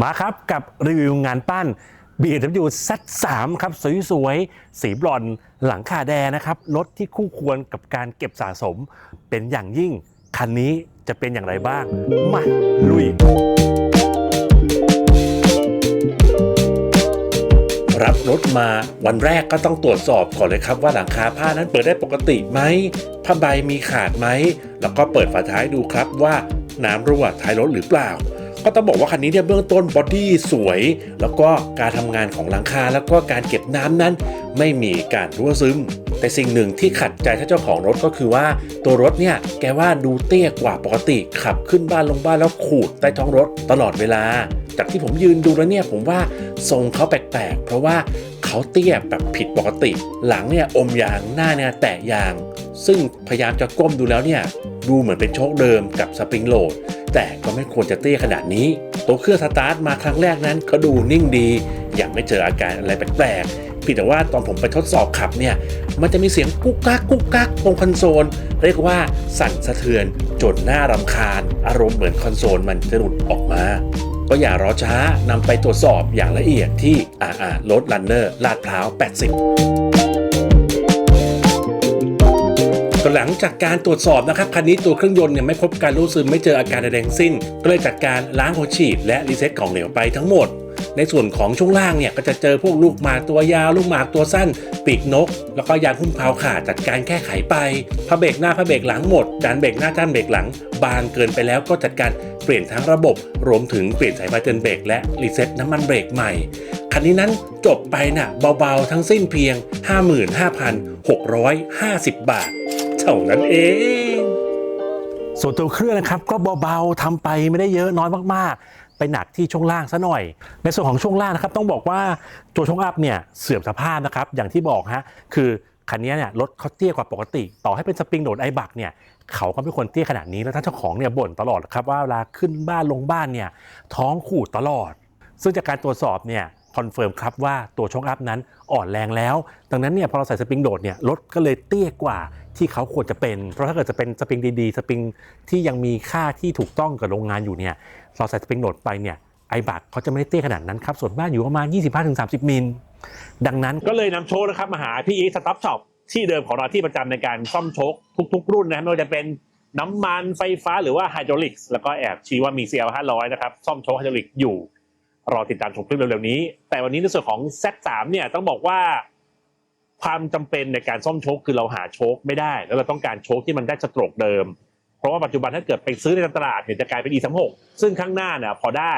มาครับกับรีวิวงานปั้น BMW Z3 ครับสวยๆ สีบรอนหลังคาแดงนะครับ รถที่คู่ควรกับการเก็บสะสม เป็นอย่างยิ่ง คันนี้จะเป็นอย่างไรบ้าง มาลุย รับรถมาวันแรกก็ต้องตรวจสอบก่อนเลยครับว่าหลังคาผ้านั้นเปิดได้ปกติไหมผ้าใบมีขาดไหม แล้วก็เปิดฝาท้ายดูครับว่าน้ำรั่วท้ายรถหรือเปล่า ก็ต้องบอกว่าคันนี้เนี่ยเบื้องต้นบอดี้สวย แล้วก็การทำงานของหลังคาแล้วก็การเก็บน้ำนั้น ไม่มีการรั่วซึม แต่สิ่งหนึ่งที่ขัดใจท่านเจ้าของรถก็คือว่าตัวรถเนี่ยแกว่าดูเตี้ยกว่าปกติ ขับขึ้นบ้านลงบ้านแล้วขูดใต้ท้องรถตลอดเวลา จากที่ผมยืนดูแล้วเนี่ยผมว่าทรงเขาแปลกๆเพราะว่าเขาเตี้ยแบบผิดปกติ หลังเนี่ยอมยางหน้าเนี่ยแตะยาง ซึ่งพยายามจะก้มดูแล้วเนี่ย ดูเหมือนเป็นโชคเดิมกับสปริงโหลด แต่ก็ไม่ควรจะเตี้ยขนาดนี้ ตัวเครื่องสตาร์ทมาครั้งแรกนั้นก็ดูนิ่งดี ยังไม่เจออาการอะไรแปลกๆเพียงแต่ว่าตอนผมไปทดสอบขับเนี่ย มันจะมีเสียงกุ๊กกักกุ๊กกักตรงคอนโซล เรียกว่าสั่นสะเทือนจนหน้ารำคาญ อารมณ์เหมือนคอนโซลมันจะหลุดออกมาก็อย่ารอช้านำไปตรวจสอบอย่างละเอียดที่อาอารถลันเนอร์ลาดพร้าว 80 หลังจากการตรวจสอบนะครับคันนี้ตัวเครื่องยนต์เนี่ยไม่พบการรั่วซึมไม่เจออาการใดๆทั้งสิ้น ก็เลยจัดการล้างหัวฉีดและรีเซ็ตของเหลวไปทั้งหมด ในส่วนของช่วงล่างเนี่ยก็จะเจอพวกลูกหมากตัวยาว ลูกหมากตัวสั้น ปีกนก แล้วก็ยางหุ้มเพลาขาดจัดการแก้ไขไปพระเบรกหน้าพระเบรกหลังหมดจานเบรกหน้าจานเบรกหลัง บางเกินไปแล้วก็จัดการเปลี่ยนทั้งระบบ รวมถึงเปลี่ยนสายพานเตือนเบรกและรีเซ็ตน้ำมันเบรกใหม่คันนี้นั้นจบไปน่ะเบาๆทั้งสิ้นเพียง 55,650 บาท เท่านั้นเอง ส่วนตัวเครื่องนะครับก็เบาๆทำไปไม่ได้เยอะน้อยมากๆ ไปหนักที่ช่วงล่างซะหน่อย ในส่วนของช่วงล่างนะครับต้องบอกว่าตัวช่วงอัพเนี่ยเสื่อมสภาพนะครับอย่างที่บอกฮะคือคันนี้เนี่ยรถเขาเตี้ยกว่าปกติ ต่อให้เป็นสปริงโหลดไอบักเนี่ยเขาก็ไม่ควรเตี้ยขนาดนี้แล้วท่านเจ้าของเนี่ยบ่นตลอดครับว่าเวลาขึ้นบ้านลงบ้านเนี่ยท้องขูดตลอด ซึ่งจากการตรวจสอบเนี่ย คอนเฟิร์มครับว่าตัวช่องอัพนั้นอ่อนแรงแล้ว ดังนั้นเนี่ยพอเราใส่สปริงโดดเนี่ยรถก็เลยเตี้ยกว่าที่เขาควรจะเป็น เพราะถ้าเกิดจะเป็นสปริงดีๆ สปริงที่ยังมีค่าที่ถูกต้องกับโรงงานอยู่เนี่ยเราใส่สปริงโดดไปเนี่ยไอบักเขาจะไม่ได้เตี้ยขนาดนั้นครับ ส่วนมากอยู่ประมาณ 25-30 มิล ดังนั้นก็เลยนำโชคนะครับมาหาพี่อีสต็อปช็อปที่เดิมของเราที่ประจำในการซ่อมโชคทุก ๆ รุ่นนะครับไม่ว่าจะเป็นน้ำมันไฟฟ้าหรือว่าไฮดรอลิกส์แล้วก็แอบชี้ว่ามี CL 500 นะครับซ่อมโชคไฮดรอลิกอยู่ รอติดตามชมคลิปเร็วๆนี้ แต่วันนี้ในส่วนของ Z3 เนี่ยต้องบอกว่าความจำเป็นในการซ่อมโชคคือเราหาโชคไม่ได้ แล้วเราต้องการโชคที่มันได้สโตรกเดิม เพราะว่าปัจจุบันถ้าเกิดไปซื้อในตลาดเนี่ยจะกลายเป็น E36 ซึ่งข้างหน้าเนี่ยพอได้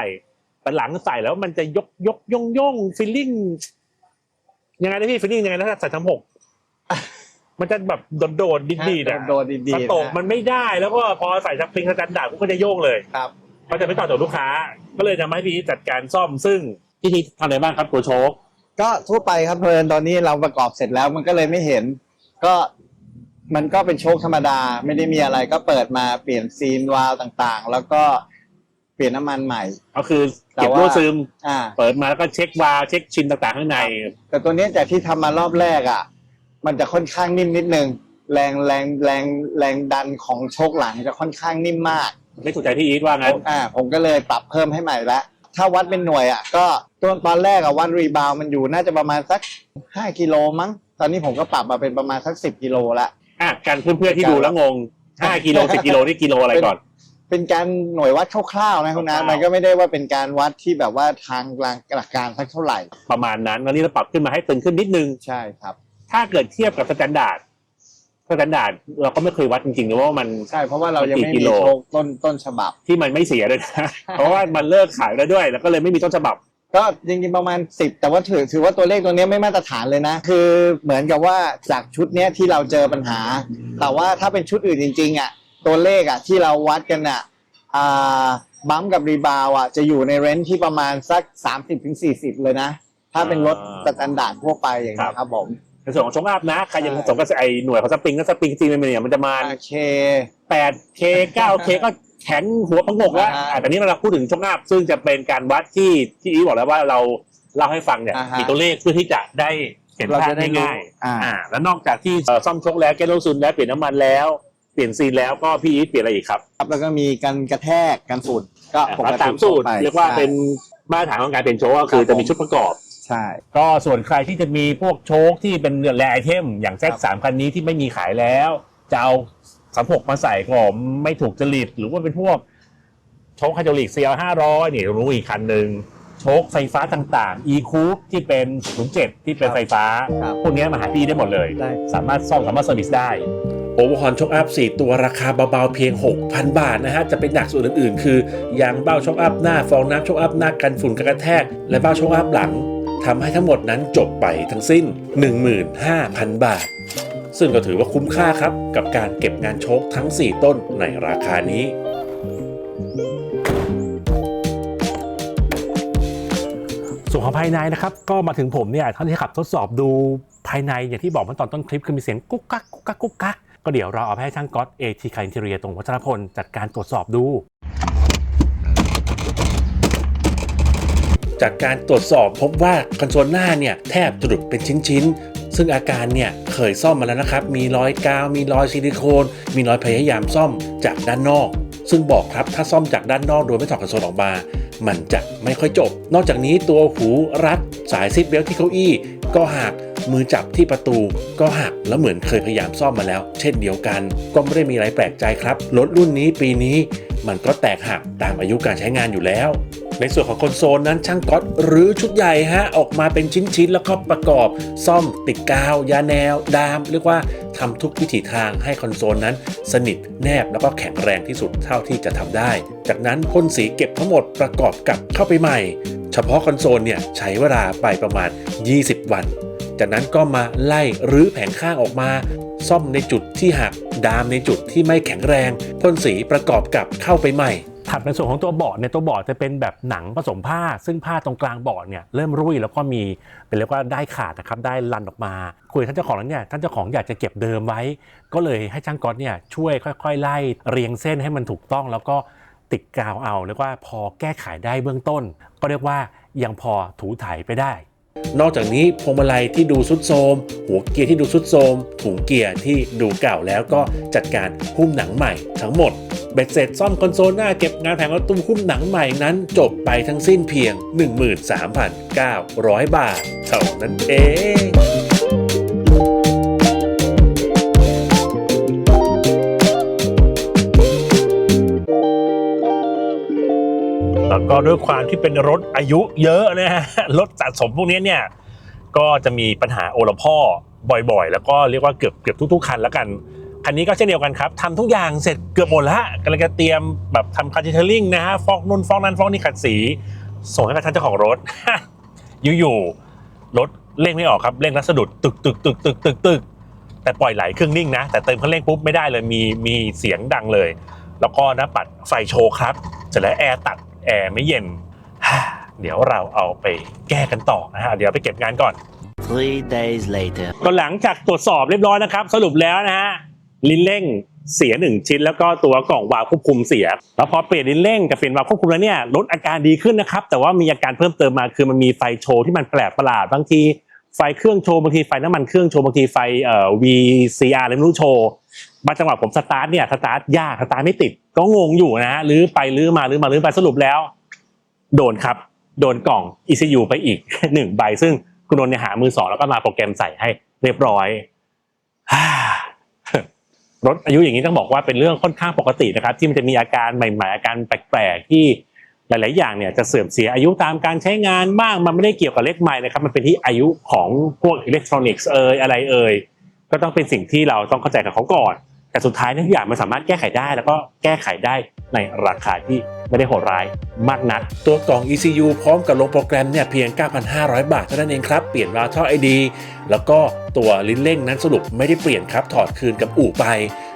แต่หลังใส่แล้วมันจะยกยกย่องย่องฟีลลิ่งยังไงนะพี่ฟีลลิ่งยังไงนะถ้าใส่ทั้งหกมันจะแบบโดดๆดีๆอะโดนดีสๆโตรกนะมันไม่ได้แล้วก็พอใส่สปริงสแตนดาร์ดก็จะโยงเลยครับ ก็จะไม่ตอบโจทย์ลูกค้า ก็เลยจะมาให้พี่จัดการซ่อมซึ่งพี่ทีทำอะไรบ้างครับตัวโชคก็ทั่วไปครับเพลินตอนนี้เราประกอบเสร็จแล้วมันก็เลยไม่เห็น ก็มันก็เป็นโชคธรรมดา ไม่ได้มีอะไรก็เปิดมาเปลี่ยนซีนวาล์วต่างๆ แล้วก็เปลี่ยนน้ำมันใหม่ ก็คือแต่เก็บว่ารั่วซึม อ่า เปิดมาแล้วก็เช็ควาล์วเช็คชินต่างๆข้างใน แต่ตัวเนี้ยจากที่ทำมารอบแรกอะ มันจะค่อนข้างนิ่มนิดนึง แรงแรงแรงแรงดันของโชคหลังจะค่อนข้างนิ่มมาก ไม่ถูกใจพี่อีทว่างั้น อ่าผมก็เลยปรับเพิ่มให้ใหม่แล้วถ้าวัดเป็นหน่วยอะก็ตัวตอนแรกอะวัดรีบาวมันอยู่น่าจะประมาณสักห้ากิโลมั้ง ตอนนี้ผมก็ปรับมาเป็นประมาณสักสิบกิโลละอะการเพื่อนๆที่ดูแล้วงง 5 กิโล 10 กิโลนี่กิโลอะไรก่อน เป็นการหน่วยวัดคร่าวๆนะคุณนัทคร่าวๆมันก็ไม่ได้ว่าเป็นการวัดที่แบบว่าทางหลักการสักเท่าไหร่ ประมาณนั้นตอนนี้เราปรับขึ้นมาให้ตึงขึ้นนิดนึง ใช่ครับ ถ้าเกิดเทียบกับสแตนดาร์ด สแตนดาร์ดเราก็ไม่เคยวัดจริงๆนะว่ามัน ใช่เพราะว่าเรายังไม่กี่กิมีโล โชคต้นต้นฉบับ ที่มันไม่เสียด้วยนะ เพราะว่ามันเลิกขายแล้วด้วย แล้วก็เลยไม่มีต้นฉบับ ก็จริงๆประมาณสิบแต่ว่าถือถือว่าตัวเลขตัวเนี้ยไม่มาตรฐานเลยนะ คือเหมือนกับว่าจากชุดเนี้ยที่เราเจอปัญหา แต่ว่าถ้าเป็นชุดอื่นจริงๆอะตัวเลขอะที่เราวัดกันอะอ่าบัมป์กับรีบาวอะจะอยู่ในเรนจ์ที่ประมาณสัก 30-40 เลยนะ ถ้าเป็นรถอ่าสแตนดาร์ดทั่วไปอย่างนี้ยครับผม ในส่วนของชงอัพนะใครยังใช่ผสมกับไอหน่วยของสปริงก็สปริงจริงๆเนี่ยมันจะมาโอเค 8K 9K ก็แข็งหัวพังงกแล้วอ่าฮะอะแต่นี้เราพูดถึงชงอัพซึ่งจะเป็นการวัดที่ที่อีบอกแล้วว่าเราเล่าให้ฟังเนี่ยอ่าฮะมีตัวเลขเพื่อที่จะได้เห็นเราภาพจะได้รู้ง่ายอ่าๆอ่า แล้วนอกจากที่เอ่อซ่อมชกแล้วแก้โลซุนแล้วเปลี่ยนน้ำมันแล้วเปลี่ยนซีนแล้วก็พี่อีทเปลี่ยนอะไรอีกครับครับแล้วก็มีกันกระแทกกันฝุ่นก็ปกอ่าติตามสูตรทั่วไปเรียกว่าเป็นมาตรฐานของการเป็นโชคก็คือครับผมจะมีชุดประกอบ ใช่ ก็ส่วนใครที่จะมีพวกโชคที่เป็นแรไอเทม อย่างแซครับสามคันนี้ที่ไม่มีขายแล้ว จะเอาสามหกมาใส่ก็ไม่ถูกจริต หรือว่าเป็นพวกโชคไฮดรอลิก CL 500นี่รู้อีกคันหนึ่งโชคไฟฟ้าต่างๆ e c o u p ที่เป็น07ที่เป็นไฟฟ้าครับพวกนี้มาหาพี่ได้หมดเลยได้สามารถซ่อมสามารถเซอร์วิสได้โอเวอร์ฮอนช็อคอัพ 4 ตัวราคาเบาๆเพียง 6,000 บาทนะฮะ จะเป็นหนักส่วนอื่นๆ คือยางเบ้าช็อคอัพหน้าฟองน้ำช็อคอัพหน้ากันฝุ่นกันกระแทก และเบ้าช็อคอัพหลัง ทำให้ทั้งหมดนั้นจบไปทั้งสิ้น 15,000 บาท ซึ่งก็ถือว่าคุ้มค่าครับ กับการเก็บงานโชคทั้ง 4 ต้นในราคานี้ส่วนของภายในนะครับก็มาถึงผมเนี่ยท่านที่ขับทดสอบดูภายในอย่างที่บอกเมื่อตอนต้นคลิปคือมีเสียงกุ๊กกักกุ๊กกักกุ๊กกักก็เดี๋ยวเราเอาไปให้ช่างก๊อตเอทีคาอินเทเรียตรงวัชรพลจัดการตรวจสอบดู จากการตรวจสอบพบว่าคอนโซลหน้าเนี่ยแทบจะหลุดเป็นชิ้นๆ ซึ่งอาการเนี่ยเคยซ่อมมาแล้วนะครับ มีรอยกาว มีรอยซิลิโคน มีรอยพยายามซ่อมจากด้านนอก ซึ่งบอกครับถ้าซ่อมจากด้านนอกโดยไม่ถอดคอนโซลออกมา มันจะไม่ค่อยจบ นอกจากนี้ตัวหูรัดสายซิปเบลที่เก้าอี้ ก็หักมือจับที่ประตูก็หักแล้วเหมือนเคยพยายามซ่อมมาแล้ว เช่นเดียวกัน ก็ไม่ได้มีอะไรแปลกใจครับรถรุ่นนี้ปีนี้มันก็แตกหักตามอายุการใช้งานอยู่แล้ว ในส่วนของคอนโซลนั้นช่างก๊อตหรือชุดใหญ่ฮะออกมาเป็นชิ้นๆ แล้วก็ประกอบซ่อมติดกาว ยาแนว ดาม เรียกว่าทำทุกวิถีทางให้คอนโซลนั้น สนิทแนบแล้วก็แข็งแรงที่สุดเท่าที่จะทำได้ จากนั้นพ่นสีเก็บทั้งหมดประกอบกับเข้าไปใหม่ เฉพาะคอนโซลเนี่ยใช้เวลาไปประมาณ 20 วัน จากนั้นก็มาไล่รื้อแผงข้างออกมาซ่อมในจุดที่หัก ดามในจุดที่ไม่แข็งแรงพ่นสีประกอบกับเข้าไปใหม่ ถัดในส่วนของตัวเบาะเนี่ยตัวเบาะจะเป็นแบบหนังผสมผ้า ซึ่งผ้าตรงกลางเบาะเนี่ยเริ่มรุ่ยแล้วก็มีเป็นเรียกว่าได้ขาดนะครับได้ลันออกมา คุยท่านเจ้าของแล้วเนี่ยท่านเจ้าของอยากจะเก็บเดิมไว้ ก็เลยให้ช่างก๊อตเนี่ยช่วยค่อยๆ ไล่เรียงเส้นให้มันถูกต้องแล้วก็ติดกาวเอาเรียกว่าพอแก้ไขได้เบื้องต้น ก็เรียกว่ายังพอถูถ่ายไปได้ นอกจากนี้พวงมาลัยที่ดูสุดโทมหัวเกียร์ที่ดูสุดโทมถุงเกียร์ที่ดูเก่าแล้วก็จัดการหุ้มหนังใหม่ทั้งหมด เบ็ดเสร็จซ่อมคอนโซลหน้าเก็บงานแผงประตูหุ้มหนังใหม่นั้นจบไปทั้งสิ้นเพียง 13,900 บาทเท่านั้นเองแล้วก็ด้วยความที่เป็นรถอายุเยอะนะฮะรถสะสมพวกนี้เนี่ยก็จะมีปัญหาโอละพ่อบ่อยๆ แล้วก็เรียกว่าเกือบเกือบทุกๆคันแล้วกัน คันนี้ก็เช่นเดียวกันครับทำทุกอย่างเสร็จเกือบหมดแล้วกำลังจะเตรียมแบบทำคาร์ดิเทลลิ่งนะฮะฟอกนุ่นฟอกนั้นฟอกนี่ขัดสี ส่งให้กับท่านเจ้าของรถ อยู่ๆรถเร่งไม่ออกครับเร่งแล้วสะดุดตึกตึกตึกตึกตึกตึกแต่ปล่อยไหลเครื่องนิ่งนะ แต่เติมคันเร่งปุ๊บไม่ได้เลยมีมีเสียงดังเลย แล้วก็หน้าปัดไฟโชว์ครับเสร็จแล้วแอร์ตัดแอร์ไม่เย็นเดี๋ยวเราเอาไปแก้กันต่อนะฮะเดี๋ยวไปเก็บงานก่อน Three days later. ก็หลังจากตรวจสอบเรียบร้อยนะครับ สรุปแล้วนะฮะ ลิ้นเร่งเสียหนึ่งชิ้น แล้วก็ตัวกล่องวาล์วควบคุมเสีย แล้วพอเปลี่ยนลิ้นเร่งกับเปลี่ยนวาล์วควบคุมแล้วเนี่ยลดอาการดีขึ้นนะครับ แต่ว่ามีอาการเพิ่มเติมมาคือมันมีไฟโชว์ที่มันแปลกประหลาดบางทีไฟเครื่องโชว์บางทีไฟน้ำมันเครื่องโชว์บางทีไฟเอ่อ VCR อะไรไม่รู้โชว์บางจังหวะผมสตาร์ทเนี่ยสตาร์ทยากสตาร์ทไม่ติด ก็งงอยู่นะฮะลื้อไปลื้อมาลื้อมาลื้อไปสรุปแล้ว โดนครับ โดนกล่อง ECU ไปอีกหนึ่งใบซึ่งคุณนนท์เนี่ยหามือสองแล้วก็มาโปรแกรมใส่ให้เรียบร้อย รถอายุอย่างนี้ต้องบอกว่าเป็นเรื่องค่อนข้างปกตินะครับ ที่มันจะมีอาการใหม่ ๆ อาการแปลกๆ ที่หลาย ๆ อย่างเนี่ยจะเสื่อมเสียอายุตามการใช้งานบ้างมันไม่ได้เกี่ยวกับเลขไมล์นะครับ มันเป็นที่อายุของพวกอิเล็กทรอนิกส์เอ่ยอะไรเอ่ยก็ต้องเป็นสิ่งที่เราต้องเข้าใจกับเขาก่อน แต่สุดท้ายเนยทุกอย่างมันสามารถแก้ไขได้แล้วก็แก้ไขได้ ในราคาที่ไม่ได้โหดร้ายมากนัก ตัวกล่อง ECU พร้อมกับลงโปรแกรมเนี่ยเพียง 9,500 บาทเท่านั้นเองครับ เปลี่ยนวาล์วท่อไอดีแล้วก็ตัวลิ้นเร่งนั้นสรุปไม่ได้เปลี่ยนครับ ถอดคืนกับอู่ไป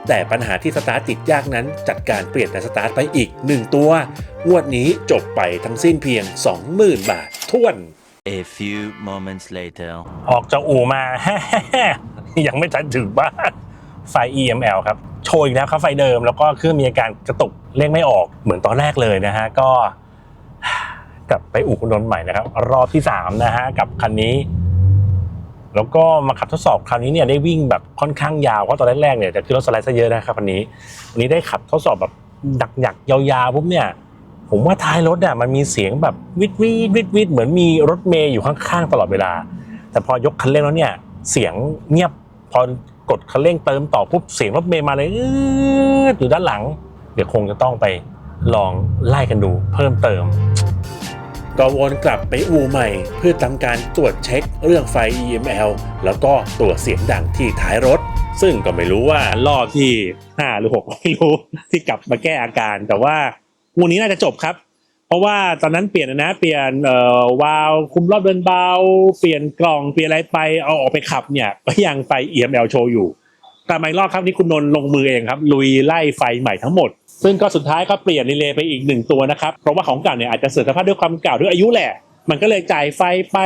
แต่ปัญหาที่สตาร์ทติดยากนั้น จัดการเปลี่ยนแต่สตาร์ทไปอีก 1 ตัว งวดนี้จบไปทั้งสิ้นเพียง 20,000 บาทท้วน A few moments later. ออกจากอู่มา ยังไม่ทันถึงบ้าน ไฟ EML ครับ โชยอีกแล้วครับไฟเดิม แล้วก็เครื่องมีอาการกระตุกเร่งไม่ออกเหมือนตอนแรกเลยนะฮะ ก็กลับไปอู่คุณนนท์ใหม่นะครับ รอบที่ 3 นะฮะ กับคันนี้ แล้วก็มาขับทดสอบคราวนี้เนี่ยได้วิ่งแบบค่อนข้างยาวเพราะตอนแรกๆเนี่ยจะขึ้นรถสไลด์ซะเยอะนะครับคันนี้วันนี้ได้ขับทดสอบแบบดักหยักยาวๆปุ๊บเนี่ยผมว่าท้ายรถอะมันมีเสียงแบบวิดวิดวิดวิดเหมือนมีรถเมย์อยู่ข้างๆตลอดเวลา แต่พอยกคันเร่งแล้วเนี่ย เสียงเงียบพอ กดคันเร่งเติมต่อปุ๊บเสียงรถเมย์มาเลยอยู่ด้านหลัง เดี๋ยวคงจะต้องไปลองไล่กันดูเพิ่มเติมก็วนกลับไปอูใหม่ เพื่อทำการตรวจเช็คเรื่องไฟ EML แล้วก็ตรวจเสียงดังที่ท้ายรถ ซึ่งก็ไม่รู้ว่ารอบที่ 5 หรือ 6 ไม่รู้ที่กลับมาแก้อาการ แต่ว่าวันนี้น่าจะจบครับ เพราะว่าตอนนั้นเปลี่ยนนะ เปลี่ยนเอ่อวาล์วคุมรอบเดินเบา เปลี่ยนกล่องเปลี่ยนอะไรไปเอาออกไปขับเนี่ยก็ยังไฟ EML โชว์อยู่ แต่ไม่รอบครับนี่คุณนนท์ลงมือเองครับลุยไล่ไฟใหม่ทั้งหมด ซึ่งก็สุดท้ายก็เปลี่ยนรีเลย์ไปอีกหนึ่งตัวนะครับ เพราะว่าของเก่าเนี่ยอาจจะเสื่อมสภาพด้วยความเก่าด้วยอายุแหละมันก็เลยจ่ายไฟไป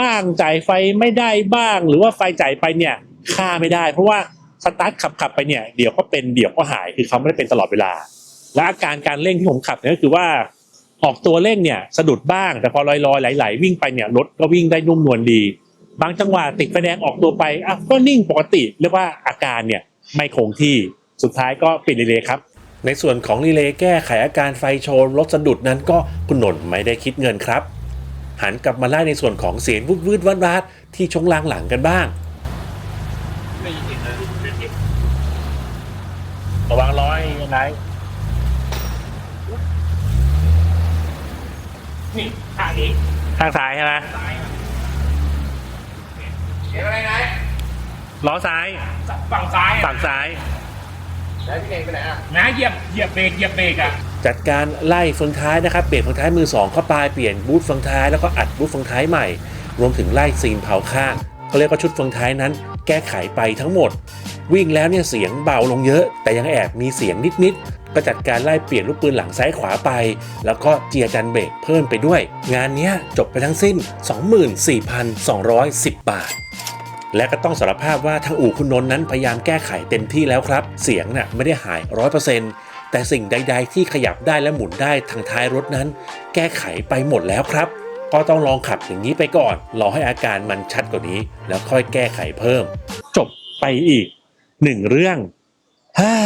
บ้างจ่ายไฟไม่ได้บ้าง หรือว่าไฟจ่ายไปเนี่ยค่าไม่ได้ เพราะว่าสตาร์ทขับขับไปเนี่ยเดี๋ยวก็เป็นเดี๋ยวก็หายคือเขาไม่ได้เป็นตลอดเวลา และอาการการเร่งที่ผมขับเนี่ยก็คือว่า ออกตัวเร่งเนี่ยสะดุดบ้าง แต่พอลอยๆไหลๆวิ่งไปเนี่ยรถก็วิ่งได้นุ่มนวลดี บางจังหวะติดไฟแดงออกตัวไปอะก็นิ่งปกติเรียกว่าอาการเนี่ยไม่คงที่สุดท้ายก็ปิดรีเลย์ครับในส่วนของรีเลย์แก้ไขอาการไฟโชนรถสะดุดนั้นก็คุณนนท์ไม่ได้คิดเงินครับ หันกลับมาไล่ในส่วนของเสียงวืดวืดวัดวัดที่ชงลางหลังกันบ้างระวังร้อยยังไง นี่ทางนี้ทางซ้ายใช่ไหมซ้ายเห็นอะไรนะล้อซ้าย ฝั่งซ้ายฝั่งซ้าย แล้วพี่เองไปไหนอะ นะเหยียบเหยียบเบรกเหยียบเบรกอะ จัดการไล่เฟืองท้ายนะครับ เปลี่ยนเฟืองท้ายมือสองเข้าไปเปลี่ยนบูทเฟืองท้ายแล้วก็อัดบูทเฟืองท้ายใหม่ รวมถึงไล่ซีนเผาข้างเขาเรียกว่าชุดเฟืองท้ายนั้น แก้ไขไปทั้งหมด วิ่งแล้วเนี่ยเสียงเบาลงเยอะ แต่ยังแอบมีเสียงนิดๆ ก็จัดการไล่เปลี่ยนลูกปืนหลังซ้ายขวาไป แล้วก็เจียจันเบรกเพิ่มไปด้วย งานนี้จบไปทั้งสิ้น 24,210 บาทและก็ต้องสารภาพว่าทางอู่คุณนนท์นั้นพยายามแก้ไขเต็มที่แล้วครับ เสียงน่ะไม่ได้หายร้อยเปอร์เซ็นต์แต่สิ่งใด ๆ ที่ขยับได้และหมุนได้ทางท้ายรถนั้น แก้ไขไปหมดแล้วครับ ก็ต้องลองขับอย่างนี้ไปก่อน รอให้อาการมันชัดกว่านี้ แล้วค่อยแก้ไขเพิ่ม จบไปอีกหนึ่งเรื่องห้า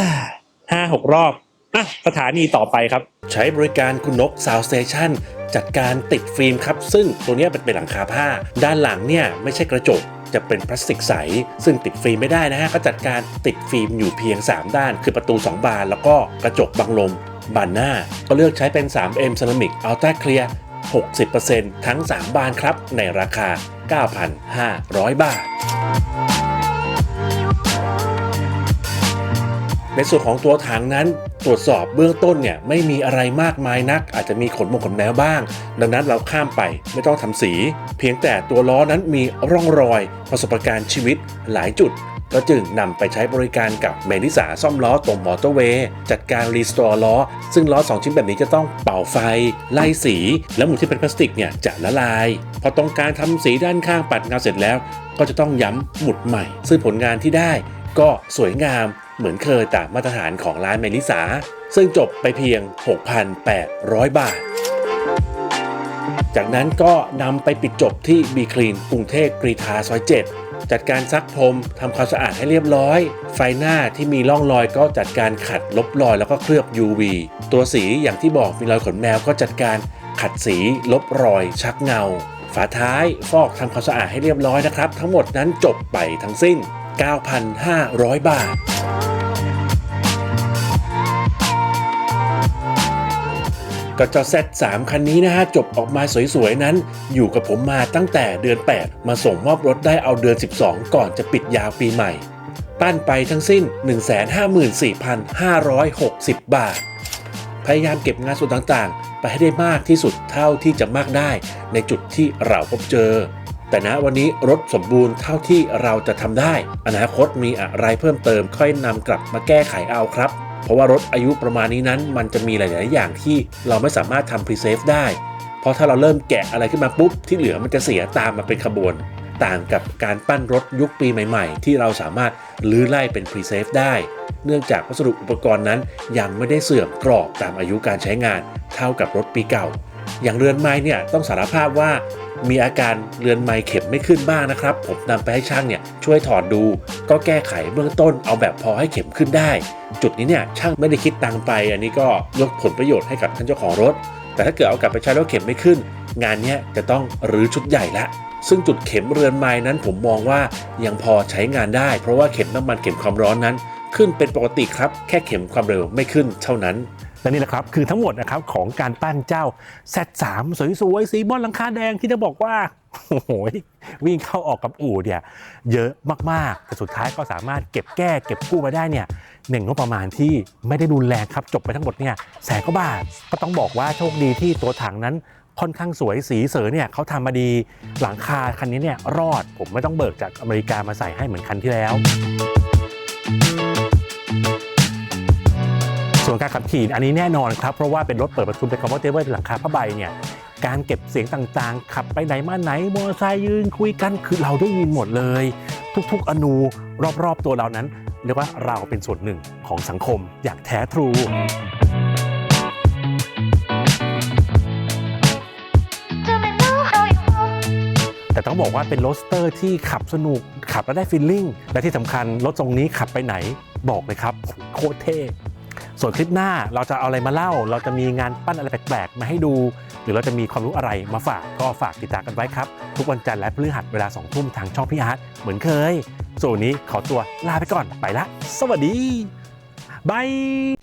ห้าหกรอบ อะสถานีต่อไปครับ ใช้บริการคุณนก Sound Station จัดการติดฟิล์มครับ ซึ่งตัวนี้เป็นเป็นหลังคาผ้า ด้านหลังเนี่ยไม่ใช่กระจกจะเป็นพลาสติกใส ซึ่งติดฟิล์มไม่ได้นะฮะก็จัดการติดฟิล์มอยู่เพียง 3 ด้าน คือประตู 2 บาน แล้วก็กระจกบังลมบานหน้า ก็เลือกใช้เป็น 3M Ceramic Ultra Clear 60%ทั้ง 3 บานครับ ในราคา 9,500 บาท ในส่วนของตัวถังนั้นตรวจสอบเบื้องต้นเนี่ยไม่มีอะไรมากมายนัก อาจจะมีขนมงขนแมวบ้าง ดังนั้นเราข้ามไปไม่ต้องทำสี เพียงแต่ตัวล้อนั้นมีร่องรอย ประสบการณ์ชีวิตหลายจุด ก็จึงนำไปใช้บริการกับเมนิสาซ่อมล้อตรงมอเตอร์เวย์จัดการรีสตอร์ล้อ ซึ่งล้อ 2 ชิ้นแบบนี้จะต้องเป่าไฟ ไล่สี แล้วหมุดที่เป็นพลาสติกเนี่ยจะละลาย พอตรงการทำสีด้านข้างปัดเงาเสร็จแล้ว ก็จะต้องย้ำหมุดใหม่ ซึ่งผลงานที่ได้ก็สวยงาม เหมือนเคยตามมาตรฐานของร้านเมลิสา ซึ่งจบไปเพียง 6,800 บาท จากนั้นก็นำไปปิดจบที่บีคลีนกรุงเทพกรีฑาซอย 7 จัดการซักพรมทำความสะอาดให้เรียบร้อย ไฟหน้าที่มีร่องรอยก็จัดการขัดลบรอยแล้วก็เคลือบ UV ตัวสีอย่างที่บอกมีรอยขนแมวก็จัดการขัดสีลบรอยชักเงา ฝาท้ายฟอกทำความสะอาดให้เรียบร้อยนะครับ ทั้งหมดนั้นจบไปทั้งสิ้น 9,500 บาท ก็เจ้า Z3 คันนี้นะฮะจบออกมาสวยๆนั้น อยู่กับผมมาตั้งแต่เดือน 8 มาส่งมอบรถได้เอาเดือน 12 ก่อนจะปิดยาวปีใหม่ ปั้นไปทั้งสิ้น 154,560 บาท พยายามเก็บงานส่วนต่างๆ ไปให้ได้มากที่สุดเท่าที่จะมากได้ ในจุดที่เราพบเจอ แต่ณวันนี้รถสมบูรณ์เท่าที่เราจะทำได้ อนาคตมีอะไรเพิ่มเติมค่อยนำกลับมาแก้ไขเอาครับ เพราะว่ารถอายุประมาณนี้นั้น มันจะมีหลาย ๆ อย่างที่เราไม่สามารถทำพรีเซฟได้ เพราะถ้าเราเริ่มแกะอะไรขึ้นมาปุ๊บ ที่เหลือมันจะเสียตามมาเป็นขบวน ต่างกับการปั้นรถยุคปีใหม่ ๆ ที่เราสามารถลื้อไล่เป็นพรีเซฟได้ เนื่องจากวัสดุอุปกรณ์นั้นยังไม่ได้เสื่อมกรอบตามอายุการใช้งาน เท่ากับรถปีเก่า อย่างเรือนไม้เนี่ยต้องสารภาพว่า มีอาการเรือนไม้เข็มไม่ขึ้นบ้างนะครับ ผมนำไปให้ช่างเนี่ยช่วยถอดดู ก็แก้ไขเบื้องต้นเอาแบบพอให้เข็มขึ้นได้ จุดนี้เนี่ยช่างไม่ได้คิดตังไป อันนี้ก็ยกผลประโยชน์ให้กับท่านเจ้าของรถ แต่ถ้าเกิดเอากลับไปใช้แล้วเข็มไม่ขึ้น งานนี้จะต้องรื้อชุดใหญ่ละซึ่งจุดเข็มเรือนไม้นั้นผมมองว่ายังพอใช้งานได้ เพราะว่าเข็มน้ำมันเข็มความร้อนนั้น ขึ้นเป็นปกติครับ แค่เข็มความเร็วไม่ขึ้นเท่านั้น และนี่แหละครับคือทั้งหมดนะครับของการปั้นเจ้า Z3 สวยๆสีบอลหลังคาแดงที่จะบอกว่าโอ้โหวิ่งเข้าออกกับอู่เนี่ยเยอะมากๆแต่สุดท้ายก็สามารถเก็บแก้เก็บกู้มาได้เนี่ยหนึ่งงบประมาณที่ไม่ได้รุนแรงครับจบไปทั้งหมดเนี่ยแสนกว่าบาทก็ต้องบอกว่าโชคดีที่ตัวถังนั้นค่อนข้างสวยสีเสือเนี่ยเขาทำมาดีหลังคาคันนี้เนี่ยรอดผมไม่ต้องเบิกจากอเมริกามาใส่ให้เหมือนคันที่แล้ว ส่วนการขับขี่อันนี้แน่นอนครับ เพราะว่าเป็นรถเปิดประทุนเป็นคอมฟอร์เทเบิลหลังคาผ้าใบเนี่ยการเก็บเสียงต่างๆ ขับไปไหนมาไหนมอเตอร์ไซค์ยืนคุยกันคือเราได้ยินหมดเลย ทุกๆ อนูรอบๆ ตัวเรานั้น เรียกว่าเราเป็นส่วนหนึ่งของสังคมอย่างแท้ทรูแต่ต้องบอกว่าเป็นโรสเตอร์ที่ขับสนุกขับแล้วได้ฟีลลิ่งและที่สำคัญรถทรงนี้ขับไปไหนบอกเลยครับโคตรเท่ ส่วนคลิปหน้าเราจะเอาอะไรมาเล่า เราจะมีงานปั้นอะไรแปลกๆ มาให้ดู หรือเราจะมีความรู้อะไรมาฝากก็ฝากติดตามกันไว้ครับ ทุกวันจันทร์และพฤหัสเวลา2ทุ่มทางช่องพี่อาร์ตเหมือนเคย ส่วนวันนี้ขอตัวลาไปก่อนไปละ สวัสดีบาย